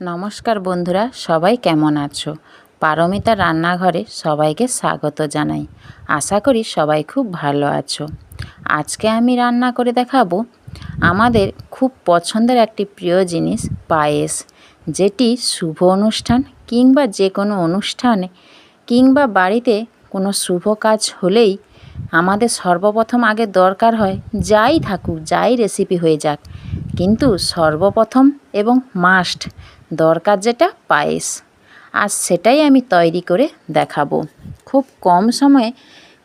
নমস্কার বন্ধুরা, সবাই কেমন আছো? পারমিতা রান্নাঘরে সবাইকে স্বাগত জানাই। আশা করি সবাই খুব ভালো আছো। আজকে আমি রান্না করে দেখাবো আমাদের খুব পছন্দের একটি প্রিয় জিনিস, পায়েস। যেটি শুভ অনুষ্ঠান কিংবা যে কোনো অনুষ্ঠানে কিংবা বাড়িতে কোনো শুভ কাজ হলেই আমাদের সর্বপ্রথম আগে দরকার হয় যাই থাকুক, যাই রেসিপি হয়ে যাক। কিন্তু সর্বপ্রথম এবং মাস্ট দরকার যেটা পায়েস। আর সেটাই আমি তৈরি করে দেখাবো। খুব কম সময়ে,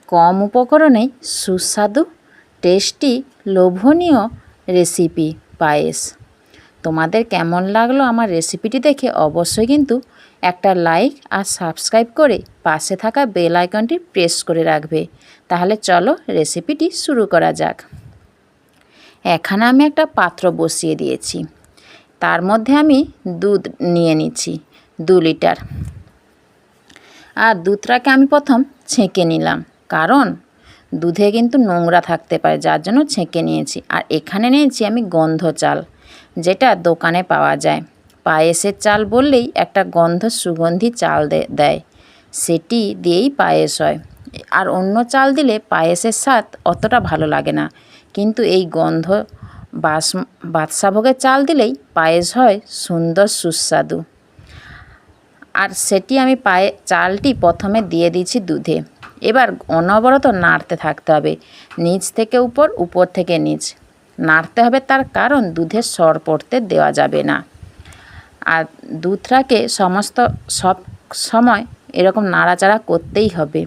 কম উপকরণেই সুস্বাদু, টেস্টি, লোভনীয় রেসিপি পায়েস। তোমাদের কেমন লাগল আমার রেসিপিটি দেখে অবশ্যই কিন্তু একটা লাইক আর সাবস্ক্রাইব করে পাশে থাকা বেল আইকনটি প্রেস করে রাখবে। তাহলে চলো রেসিপিটি শুরু করা যাক। এখানে আমি একটা পাত্র বসিয়ে দিয়েছি। তার মধ্যে আমি দুধ নিয়ে নিচ্ছি, দু লিটার। আর দুধটাকে আমি প্রথম ছেঁকে নিলাম, কারণ দুধে কিন্তু নোংরা থাকতে পারে, যার জন্য ছেঁকে নিয়েছি। আর এখানে নিয়েছি আমি গন্ধ চাল, যেটা দোকানে পাওয়া যায়। পায়েসের চাল বললেই একটা গন্ধ সুগন্ধি চাল দেয়। সেটি দিয়েই পায়েস হয়। আর অন্য চাল দিলে পায়েসের স্বাদ অতটা ভালো লাগে না। কিন্তু এই গন্ধ বাস বাদশাভোগের চাল দিলেই পায়েস হয় সুন্দর সুস্বাদু। আর সেটি আমি পায়ে, চালটি প্রথমে দিয়ে দিয়েছি দুধে। এবার অনবরত নাড়তে থাকতে হবে, নিচ থেকে উপর উপর থেকে নিচ। নাড়তে হবে তার কারণ দুধের সর পড়তে দেওয়া যাবে না। আর দুধটাকে সমস্ত, সব সময় এরকম নাড়াচাড়া করতেই হবে।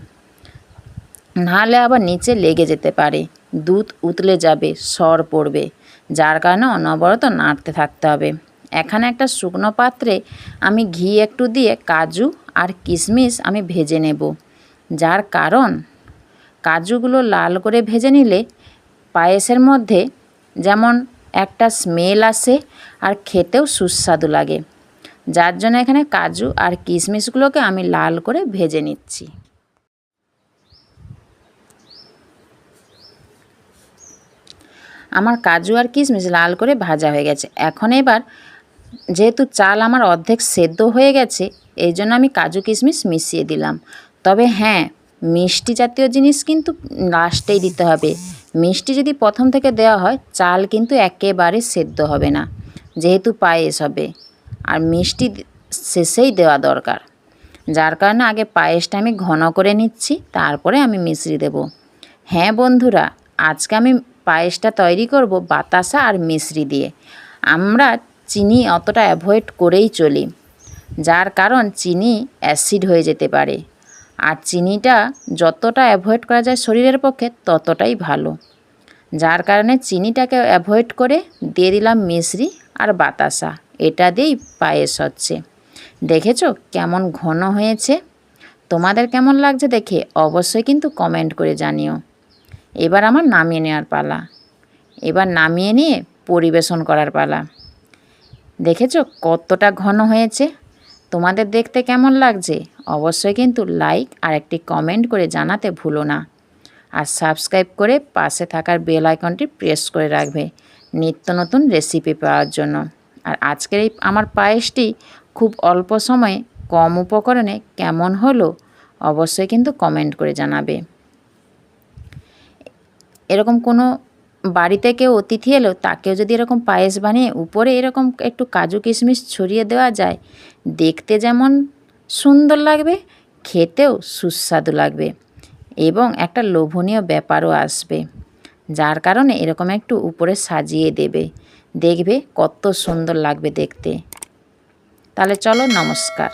নাহলে আবার নিচে লেগে যেতে পারে, দুধ উতলে যাবে, সর পড়বে। যার কারণে অনবরত নাড়তে থাকতে হবে। এখানে একটা শুকনো পাত্রে আমি ঘি একটু দিয়ে কাজু আর কিশমিশ আমি ভেজে নেব। যার কারণ, কাজুগুলো লাল করে ভেজে নিলে পায়েসের মধ্যে যেমন একটা স্মেল আসে আর খেতেও সুস্বাদু লাগে। যার জন্য এখানে কাজু আর কিশমিশগুলোকে আমি লাল করে ভেজে নিচ্ছি। আমার কাজু আর কিশমিশ লাল করে ভাজা হয়ে গেছে। এখন এবার যেহেতু চাল আমার অর্ধেক সেদ্ধ হয়ে গেছে, এই জন্য আমি কাজু কিশমিশ মিশিয়ে দিলাম। তবে হ্যাঁ মিষ্টি জাতীয় জিনিস কিন্তু লাস্টেই দিতে হবে। মিষ্টি যদি প্রথম থেকে দেওয়া হয়, চাল কিন্তু একেবারে সেদ্ধ হবে না, যেহেতু পায়েস হবে। আর মিষ্টি শেষেই দেওয়া দরকার। যার কারণে আগে পায়েসটা আমি ঘন করে নিচ্ছি, তারপরে আমি মিশ্রি দেব। হ্যাঁ বন্ধুরা, আজকে আমি পায়েসটা তৈরি করব বাতাসা আর মিশ্রি দিয়ে। আমরা চিনি অতটা অ্যাভয়েড করেই চলি, যার কারণ চিনি অ্যাসিড হয়ে যেতে পারে। আর চিনিটা যতটা অ্যাভয়েড করা যায় শরীরের পক্ষে ততটাই ভালো। যার কারণে চিনিটাকে অ্যাভয়েড করে দিয়ে দিলাম মিশ্রি আর বাতাসা, এটা দিয়েই পায়েস হচ্ছে। দেখেছ কেমন ঘন হয়েছে? তোমাদের কেমন লাগছে দেখে অবশ্যই কিন্তু কমেন্ট করে জানিও। এবার আমার নামিয়ে নেওয়ার পালা। এবার নামিয়ে নিয়ে পরিবেশন করার পালা। দেখেছ কতটা ঘন হয়েছে? তোমাদের দেখতে কেমন লাগছে? অবশ্যই কিন্তু লাইক আর একটি কমেন্ট করে জানাতে ভুলো না। আর সাবস্ক্রাইব করে পাশে থাকার বেল আইকনটি প্রেস করে রাখবে নিত্য নতুন রেসিপি পাওয়ার জন্য। আর আজকের এই আমার পায়েসটি খুব অল্প সময়ে কম উপকরণে কেমন হলো অবশ্যই কিন্তু কমেন্ট করে জানাবে। এরকম কোনো বাড়িতে কেউ অতিথি এলো, তাকেও যদি এরকম পায়েস বানিয়ে উপরে এরকম একটু কাজু কিশমিশ ছড়িয়ে দেওয়া যায়, দেখতে যেমন সুন্দর লাগবে, খেতেও সুস্বাদু লাগবে এবং একটা লোভনীয় ব্যাপারও আসবে। যার কারণে এরকম একটু উপরে সাজিয়ে দেবে, দেখবে কত সুন্দর লাগবে দেখতে। তাহলে চলো নমস্কার।